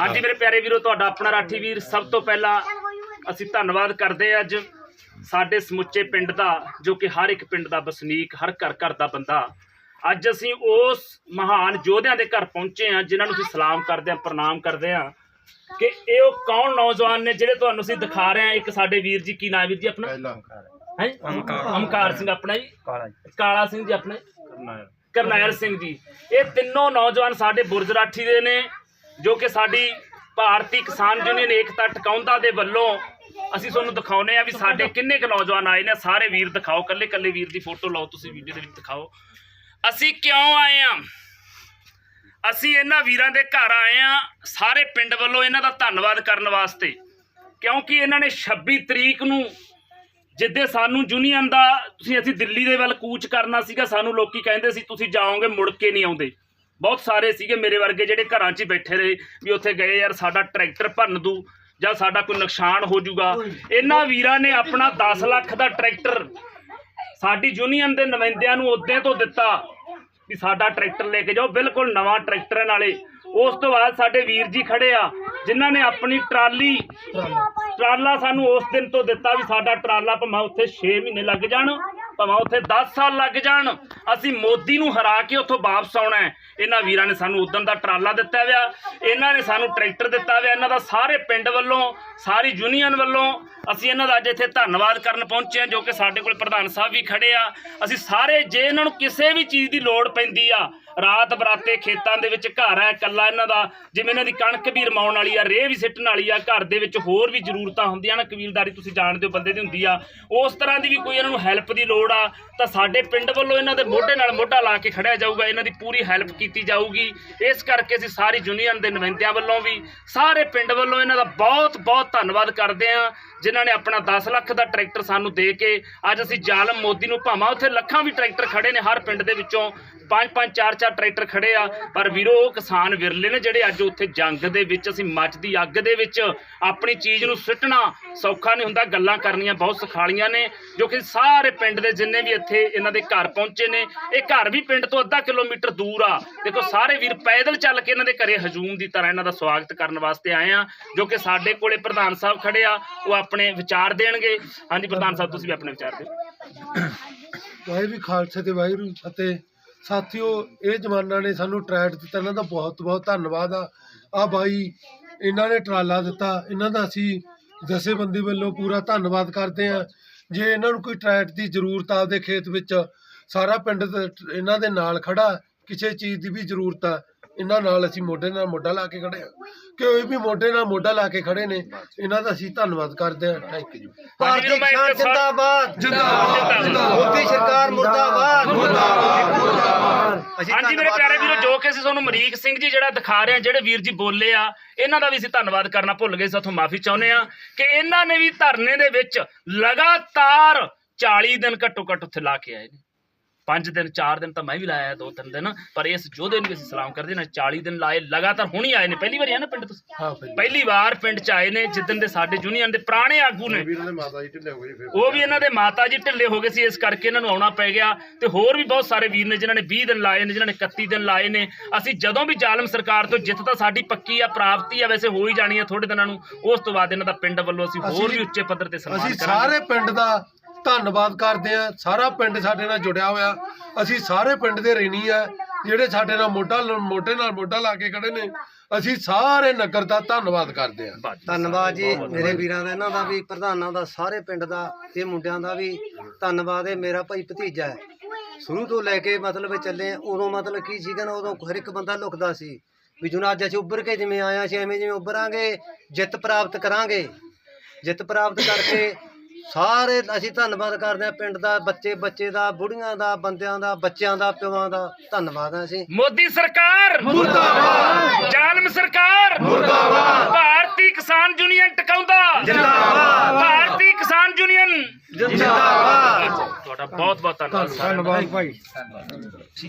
ਹਾਂਜੀ ਮੇਰੇ ਪਿਆਰੇ ਵੀਰੋ ਤੁਹਾਡਾ ਆਪਣਾ ਰਾਠੀ ਵੀਰ ਸਭ ਤੋਂ ਪਹਿਲਾਂ ਅਸੀਂ ਧੰਨਵਾਦ ਕਰਦੇ ਹਾਂ ਅੱਜ ਸਾਡੇ ਸਮੁੱਚੇ ਪਿੰਡ ਦਾ ਜੋ ਕਿ ਹਰ ਇੱਕ ਪਿੰਡ ਦਾ ਵਸਨੀਕ ਹਰ ਘਰ ਘਰ ਦਾ ਬੰਦਾ। ਅੱਜ ਅਸੀਂ ਉਸ ਮਹਾਨ ਯੋਧਿਆਂ ਦੇ ਘਰ ਪਹੁੰਚੇ ਹਾਂ ਜਿਨ੍ਹਾਂ ਨੂੰ ਅਸੀਂ ਸਲਾਮ ਕਰਦੇ ਹਾਂ ਪ੍ਰਣਾਮ ਕਰਦੇ ਹਾਂ। ਕਿ ਇਹ ਉਹ ਕੌਣ ਨੌਜਵਾਨ ਨੇ ਜਿਹੜੇ ਤੁਹਾਨੂੰ ਅਸੀਂ ਦਿਖਾ ਰਹੇ ਹਾਂ? ਇੱਕ ਸਾਡੇ ਵੀਰ ਜੀ ਕੀ ਨਾਮ ਵੀਰ ਜੀ ਆਪਣਾ? ਹੈ। ਓਮਕਾਰ ਸਿੰਘ ਆਪਣਾ ਜੀ। ਕਾਲਾ ਸਿੰਘ ਜੀ ਆਪਣਾ? ਕਰਨੈਲ ਸਿੰਘ ਜੀ। ਇਹ ਤਿੰਨੋਂ ਨੌਜਵਾਨ ਸਾਡੇ ਬੁਰਜਰਾਠੀ ਦੇ ਨੇ। ਜੋ ਕਿ ਸਾਡੀ ਭਾਰਤੀ ਕਿਸਾਨ ਯੂਨੀਅਨ ਏਕਤਾ ਟਿਕਾਉਂਦਾ ਦੇ ਵੱਲੋਂ ਅਸੀਂ ਤੁਹਾਨੂੰ ਦਿਖਾਉਨੇ ਆ ਵੀ ਸਾਡੇ ਕਿੰਨੇ ਕੁ ਨੌਜਵਾਨ ਆਏ ਨੇ, ਸਾਰੇ ਵੀਰ ਦਿਖਾਓ ਕੱਲੇ ਕੱਲੇ ਵੀਰ ਦੀ ਫੋਟੋ ਲਾਓ, ਤੁਸੀਂ ਵੀਡੀਓ ਦੇ ਵਿੱਚ ਦਿਖਾਓ। ਅਸੀਂ ਕਿਉਂ ਆਏ ਆ ਅਸੀਂ ਇਹਨਾਂ ਵੀਰਾਂ ਦੇ ਘਰ ਆਏ ਆ ਸਾਰੇ ਪਿੰਡ ਵੱਲੋਂ ਇਹਨਾਂ ਦਾ ਧੰਨਵਾਦ ਕਰਨ ਵਾਸਤੇ, ਕਿਉਂਕਿ ਇਹਨਾਂ ਨੇ 26 ਤਰੀਕ ਨੂੰ ਜਿੱਦੇ ਸਾਨੂੰ ਯੂਨੀਅਨ ਦਾ, ਤੁਸੀਂ ਅਸੀਂ ਦਿੱਲੀ ਦੇ ਵੱਲ ਕੂਚ ਕਰਨਾ ਸੀਗਾ, ਸਾਨੂੰ ਲੋਕੀ ਕਹਿੰਦੇ ਸੀ, ਤੁਸੀਂ ਜਾਓਗੇ, ਮੁੜ ਕੇ ਨਹੀਂ ਆਉਂਦੇ। ਬਹੁਤ ਸਾਰੇ ਸੀਗੇ ਮੇਰੇ ਵਰਗੇ ਜਿਹੜੇ ਘਰਾਂ 'ਚ ਹੀ ਬੈਠੇ ਰਹੇ ਵੀ ਉੱਥੇ ਗਏ ਯਾਰ ਸਾਡਾ ਟਰੈਕਟਰ ਭੰਨ ਦੂ ਜਾਂ ਸਾਡਾ ਕੋਈ ਨੁਕਸਾਨ ਹੋ ਜਾਊਗਾ ਇਹਨਾਂ ਵੀਰਾਂ ਨੇ ਆਪਣਾ 10 ਲੱਖ ਦਾ ਟਰੈਕਟਰ ਸਾਡੀ ਯੂਨੀਅਨ ਦੇ ਨੁਮਾਇੰਦਿਆਂ ਨੂੰ ਉਦੋਂ ਤੋਂ ਦਿੱਤਾ ਵੀ ਸਾਡਾ ਟਰੈਕਟਰ ਲੈ ਕੇ ਜਾਓ ਬਿਲਕੁਲ ਨਵਾਂ ਟਰੈਕਟਰ ਹੈ ਨਾਲੇ। ਉਸ ਤੋਂ ਬਾਅਦ ਸਾਡੇ ਵੀਰ ਜੀ ਖੜੇ ਆ ਜਿਨ੍ਹਾਂ ਨੇ ਆਪਣੀ ਟਰਾਲੀ ਟਰਾਲਾ। ਸਾਨੂੰ ਉਸ ਦਿਨ ਤੋਂ ਦਿੱਤਾ ਵੀ ਸਾਡਾ ਟਰਾਲਾ ਭਾਵੇਂ ਉੱਥੇ 6 ਮਹੀਨੇ ਲੱਗ ਜਾਣ। ਭਾਵੇਂ ਉੱਥੇ 10 ਸਾਲ ਲੱਗ ਜਾਣ। ਅਸੀਂ ਮੋਦੀ ਨੂੰ ਹਰਾ ਕੇ ਉੱਥੋਂ ਵਾਪਸ ਆਉਣਾ ਹੈ। ਇਹਨਾਂ ਵੀਰਾਂ ਨੇ ਸਾਨੂੰ ਉਦੋਂ ਦਾ ਟਰਾਲਾ ਦਿੱਤਾ ਵਿਆ। ਇਹਨਾਂ ਨੇ ਸਾਨੂੰ ਟਰੈਕਟਰ ਦਿੱਤਾ ਵਿਆ। ਇਹਨਾਂ ਦਾ ਸਾਰੇ ਪਿੰਡ ਵੱਲੋਂ, ਸਾਰੀ ਯੂਨੀਅਨ ਵੱਲੋਂ ਅਸੀਂ ਇਹਨਾਂ ਦਾ ਅੱਜ ਇੱਥੇ ਧੰਨਵਾਦ ਕਰਨ ਪਹੁੰਚੇ ਹਾਂ, ਜੋ ਕਿ ਸਾਡੇ ਕੋਲ ਪ੍ਰਧਾਨ ਸਾਹਿਬ ਵੀ ਖੜੇ ਆ। ਅਸੀਂ ਸਾਰੇ, ਜੇ ਇਹਨਾਂ ਨੂੰ ਕਿਸੇ ਵੀ ਚੀਜ਼ ਦੀ ਲੋੜ ਪੈਂਦੀ ਆ ਰਾਤ ਬਰਾਤੇ ਖੇਤਾਂ ਦੇ ਵਿੱਚ ਘਰ ਹੈ ਇਕੱਲਾ ਇਹਨਾਂ ਦਾ, ਜਿਵੇਂ ਇਹਨਾਂ ਦੀ ਕਣਕ ਵੀ ਰਮਾਉਣ ਵਾਲੀ ਆ, ਰੇਹ ਵੀ ਸਿੱਟਣ ਵਾਲੀ ਆ, ਘਰ ਦੇ ਵਿੱਚ ਹੋਰ ਵੀ ਜ਼ਰੂਰਤਾਂ ਹੁੰਦੀਆਂ ਨਾ ਕਬੀਲਦਾਰੀ ਤੁਸੀਂ ਜਾਣਦੇ ਹੋ, ਬੰਦੇ ਦੀ ਹੁੰਦੀ ਆ। ਉਸ ਤਰ੍ਹਾਂ ਦੀ ਵੀ ਕੋਈ ਇਹਨਾਂ ਨੂੰ ਹੈਲਪ ਦੀ ਲੋੜ ਆ, ਤਾਂ ਸਾਡੇ ਪਿੰਡ ਵੱਲੋਂ ਇਹਨਾਂ ਦੇ ਮੋਢੇ ਨਾਲ ਮੋਢਾ ਲਾ ਕੇ ਖੜਿਆ ਜਾਊਗਾ, ਇਹਨਾਂ ਦੀ ਪੂਰੀ ਹੈਲਪ ਕੀਤੀ ਜਾਊਗੀ। ਇਸ ਕਰਕੇ ਅਸੀਂ ਸਾਰੀ ਯੂਨੀਅਨ ਦੇ ਨੁਮਾਇੰਦਿਆਂ ਵੱਲੋਂ ਵੀ, ਸਾਰੇ ਪਿੰਡ ਵੱਲੋਂ ਇਹਨਾਂ ਦਾ ਬਹੁਤ ਬਹੁਤ ਧੰਨਵਾਦ ਕਰਦੇ ਹਾਂ, ਜਿਨ੍ਹਾਂ ਨੇ ਆਪਣਾ 10 ਲੱਖ ਦਾ ਟਰੈਕਟਰ ਸਾਨੂੰ ਦੇ ਕੇ, ਅੱਜ ਅਸੀਂ ਜ਼ਾਲਮ ਮੋਦੀ ਨੂੰ ਭਾਵਾਂ, ਉੱਥੇ ਲੱਖਾਂ ਵੀ ਟਰੈਕਟਰ ਖੜੇ ਨੇ ਹਰ ਪਿੰਡ ਦੇ ਵਿੱਚੋਂ, ਪੰਜ ਪੰਜ, ਚਾਰ ਚਾਰ ਟਰੈਕਟਰ ਖੜੇ ਆ। ਪਰ ਵੀਰੋ, ਉਹ ਕਿਸਾਨ ਵਿਰਲੇ ਨੇ ਜਿਹੜੇ ਅੱਜ ਉੱਥੇ ਜੰਗ ਦੇ ਵਿੱਚ ਅਸੀਂ ਮੱਚਦੀ ਅੱਗ ਦੇ ਵਿੱਚ ਆਪਣੀ ਚੀਜ਼ ਨੂੰ ਸਿੱਟਣਾ ਸੌਖਾ ਨਹੀਂ ਹੁੰਦਾ, ਗੱਲਾਂ ਕਰਨੀਆਂ ਬਹੁਤ ਸਖਾਲੀਆਂ ਨੇ, ਜੋ ਕਿ ਸਾਰੇ ਪਿੰਡ ਦੇ ਜਿੰਨੇ ਵੀ ਇੱਥੇ ਇਹਨਾਂ ਦੇ ਘਰ ਪਹੁੰਚੇ ਨੇ, ਇਹ ਘਰ ਵੀ ਪਿੰਡ ਤੋਂ ਅੱਧਾ ਕਿਲੋਮੀਟਰ ਦੂਰ ਆ। ਦੇਖੋ, ਸਾਰੇ ਵੀਰ ਪੈਦਲ ਚੱਲ ਕੇ ਇਹਨਾਂ ਦੇ ਘਰੇ ਹਜੂਮ ਦੀ ਤਰ੍ਹਾਂ ਇਹਨਾਂ ਦਾ ਸਵਾਗਤ ਕਰਨ ਵਾਸਤੇ ਆਏ ਆ, ਜੋ ਕਿ ਸਾਡੇ ਕੋਲੇ ਪ੍ਰਧਾਨ ਸਾਹਿਬ ਖੜੇ ਆ, ਉਹ ਆਪਣੇ ਵਿਚਾਰ ਦੇਣਗੇ। ਹਾਂਜੀ, ਪ੍ਰਧਾਨ ਸਾਹਿਬ, ਤੁਸੀਂ ਵੀ ਆਪਣੇ ਵਿਚਾਰ ਦਿਓ। ਵਾਹਿਗੁਰੂ ਖਾਲਸੇ ਤੇ ਵਾਹਿਗੁਰੂ ਫਤਿਹ। ਸਾਥੀਓ, ਇਹ ਜਵਾਨਾਂ ਨੇ ਸਾਨੂੰ ਟਰੈਟ ਦਿੱਤਾ, ਇਹਨਾਂ ਦਾ ਬਹੁਤ ਬਹੁਤ ਧੰਨਵਾਦ ਆ। ਆ ਬਾਈ, ਇਹਨਾਂ ਨੇ ਟਰਾਲਾ ਦਿੱਤਾ, ਇਹਨਾਂ ਦਾ ਅਸੀਂ ਜਥੇਬੰਦੀ ਵੱਲੋਂ ਪੂਰਾ ਧੰਨਵਾਦ ਕਰਦੇ ਆ ਜੇ ਇਹਨਾਂ ਨੂੰ ਕੋਈ ਟਰੈਟ ਦੀ ਜ਼ਰੂਰਤ ਆ ਆਪਦੇ ਖੇਤ ਵਿੱਚ, ਸਾਰਾ ਪਿੰਡ ਇਹਨਾਂ ਦੇ ਨਾਲ ਖੜਾ, ਕਿਸੇ ਚੀਜ਼ ਦੀ ਵੀ ਜ਼ਰੂਰਤ ਆ ਇਹਨਾਂ ਨਾਲ ਅਸੀਂ ਮੋਢੇ ਨਾਲ ਮੋਢਾ ਲਾ ਕੇ ਖੜੇ ਆ ਕਿ ਉਹ ਵੀ ਮੋਢੇ ਨਾਲ ਮੋਢਾ ਲਾ ਕੇ ਖੜੇ ਨੇ। ਇਹਨਾਂ ਦਾ ਅਸੀਂ ਧੰਨਵਾਦ ਕਰਦੇ ਆ ਥੈਂਕ ਯੂ ਭਾਰਤੀ ਕਿਸਾਨ ਜਿੰਦਾਬਾਦ। ਜਿੰਦਾਬਾਦ। ਮੋਦੀ ਸਰਕਾਰ ਮੁਰਦਾਬਾਦ। ਅਸੀਂ ਹਾਂਜੀ ਮੇਰੇ ਪਿਆਰੇ ਵੀਰੋ ਜੋ ਕਿ ਅਸੀਂ ਤੁਹਾਨੂੰ ਮਰੀਕ ਸਿੰਘ ਜੀ ਜਿਹੜਾ ਦਿਖਾ ਰਹੇ ਆ ਜਿਹੜੇ ਵੀਰ ਜੀ ਬੋਲੇ ਆ ਇਹਨਾਂ ਦਾ ਵੀ ਅਸੀਂ ਧੰਨਵਾਦ ਕਰਨਾ ਭੁੱਲ ਗਏ ਸਾਥੋਂ ਮਾਫੀ ਚਾਹੁੰਦੇ ਆ ਕਿ ਇਹਨਾਂ ਨੇ ਵੀ ਧਰਨੇ ਦੇ ਵਿੱਚ ਲਗਾਤਾਰ 40 ਦਿਨ ਘੱਟੋ ਘੱਟ ਉੱਥੇ ਲਾ ਕੇ ਆਏ ਨੇ। 5 ਦਿਨ 4 ਦਿਨ ਤਾਂ ਮੈਂ ਵੀ ਲਾਇਆ ਦੋ ਤਿੰਨ ਦਿਨ। ਪਰ ਇਸ ਯੋਧੇ ਨੂੰ ਵੀ ਅਸੀਂ ਸਲਾਮ ਕਰਦੇ ਨਾ 40 ਦਿਨ ਲਾਏ ਲਗਾਤਾਰ ਹੁਣ ਹੀ ਆਏ ਨੇ। ਪਹਿਲੀ ਵਾਰੀ ਆ ਨਾ ਪਿੰਡ ਤੋਂ ਹਾਂ ਭਾਈ ਪਹਿਲੀ ਵਾਰ ਪਿੰਡ ਚ ਆਏ ਨੇ ਜਿੱਦਣ ਦੇ ਸਾਡੇ ਯੂਨੀਅਨ ਦੇ ਪੁਰਾਣੇ ਆਗੂ ਨੇ। ਵੀਰਾਂ ਦੇ ਮਾਤਾ ਜੀ ਢਿੱਲੇ ਹੋ ਗਏ ਫਿਰ। ਉਹ ਵੀ ਇਹਨਾਂ ਦੇ ਮਾਤਾ ਜੀ ਢਿੱਲੇ ਹੋ ਗਏ ਸੀ ਇਸ ਕਰਕੇ ਇਹਨਾਂ ਨੂੰ ਆਉਣਾ ਪੈ ਗਿਆ। ਤੇ ਹੋਰ ਵੀ ਬਹੁਤ ਸਾਰੇ ਵੀਰ ਨੇ ਜਿਨ੍ਹਾਂ ਨੇ 20 ਦਿਨ ਲਾਏ ਨੇ ਜਿਨ੍ਹਾਂ ਨੇ 31 ਦਿਨ ਲਾਏ ਨੇ। ਅਸੀਂ ਜਦੋਂ ਵੀ ਜ਼ਾਲਮ ਸਰਕਾਰ ਤੋਂ ਜਿੱਤ ਤਾਂ ਸਾਡੀ ਪੱਕੀ ਆ ਪ੍ਰਾਪਤੀ ਆ ਵੈਸੇ ਹੋ ਹੀ ਜਾਣੀ ਆ ਥੋੜੇ ਦਿਨਾਂ ਨੂੰ। ਉਸ ਤੋਂ ਬਾਅਦ ਇਹਨਾਂ ਦਾ ਪਿੰਡ ਵੱਲੋਂ ਅਸੀਂ ਹੋਰ ਵੀ ਉੱਚੇ ਪੱਧਰ ਤੇ ਸਨਮਾਨ ਅਸੀਂ ਕਰਾਂਗੇ। ਸਾਰੇ ਪਿੰਡ ਦਾ ਧੰਨਵਾਦ ਕਰਦੇ ਆ ਸਾਰਾ ਪਿੰਡ ਸਾਡੇ ਨਾਲ ਜੁੜਿਆ ਹੋਇਆ। ਅਸੀਂ ਸਾਰੇ ਪਿੰਡ ਦੇ ਰਹਿਣੀ ਆ ਜਿਹੜੇ ਸਾਡੇ ਨਾਲ ਮੋਢਾ ਮੋਢੇ ਨਾਲ ਮੋਢਾ ਲਾ ਕੇ ਖੜੇ ਨੇ। ਅਸੀਂ ਸਾਰੇ ਨਗਰ ਦਾ ਧੰਨਵਾਦ ਕਰਦੇ ਆ। ਧੰਨਵਾਦ ਜੀ ਮੇਰੇ ਵੀਰਾਂ ਦਾ ਇਹਨਾਂ ਦਾ ਵੀ ਪ੍ਰਧਾਨਾਂ ਦਾ ਸਾਰੇ ਪਿੰਡ ਦਾ ਤੇ ਮੁੰਡਿਆਂ ਦਾ ਵੀ ਧੰਨਵਾਦ ਹੈ। ਮੇਰਾ ਭਾਈ ਭਤੀਜਾ ਹੈ। ਸ਼ੁਰੂ ਤੋਂ ਲੈ ਕੇ ਮਤਲਬ ਚੱਲੇ ਉਦੋਂ ਮਤਲਬ ਕੀ ਸੀਗਾ ਨਾ ਉਦੋਂ ਹਰ ਇੱਕ ਬੰਦਾ ਲੁਕਦਾ ਸੀ ਵੀ ਜੁਨਾ ਅੱਜ ਅਸੀਂ ਉੱਭਰ ਕੇ ਜਿਵੇਂ ਆਇਆ ਸੀ ਐਵੇਂ ਜਿਵੇਂ ਉੱਭਰਾਂਗੇ ਜਿੱਤ ਪ੍ਰਾਪਤ ਕਰਾਂਗੇ। ਜਿੱਤ ਪ੍ਰਾਪਤ ਕਰਕੇ ਸਾਰੇ ਅਸੀਂ ਧੰਨਵਾਦ ਕਰਦੇ ਹਾਂ ਪਿੰਡ ਦਾ ਬੱਚੇ ਬੱਚੇ ਦਾ ਬੁੜੀਆਂ ਦਾ ਬੰਦਿਆਂ ਦਾ ਬੱਚਿਆਂ ਦਾ ਪਿਓਾਂ ਦਾ। ਧੰਨਵਾਦ ਹੈ ਅਸੀਂ। ਮੋਦੀ ਸਰਕਾਰ ਮੁਰਦਾਬਾਦ। ਜ਼ਾਲਮ ਸਰਕਾਰ ਮੁਰਦਾਬਾਦ। ਭਾਰਤੀ ਕਿਸਾਨ ਯੂਨੀਅਨ ਟਿਕਾਉਂਦਾ। ਜਿੰਦਾਬਾਦ। ਭਾਰਤੀ ਕਿਸਾਨ ਯੂਨੀਅਨ। ਜਿੰਦਾਬਾਦ। ਤੁਹਾਡਾ ਬਹੁਤ ਬਹੁਤ ਧੰਨਵਾਦ। ਧੰਨਵਾਦ ਭਾਈ।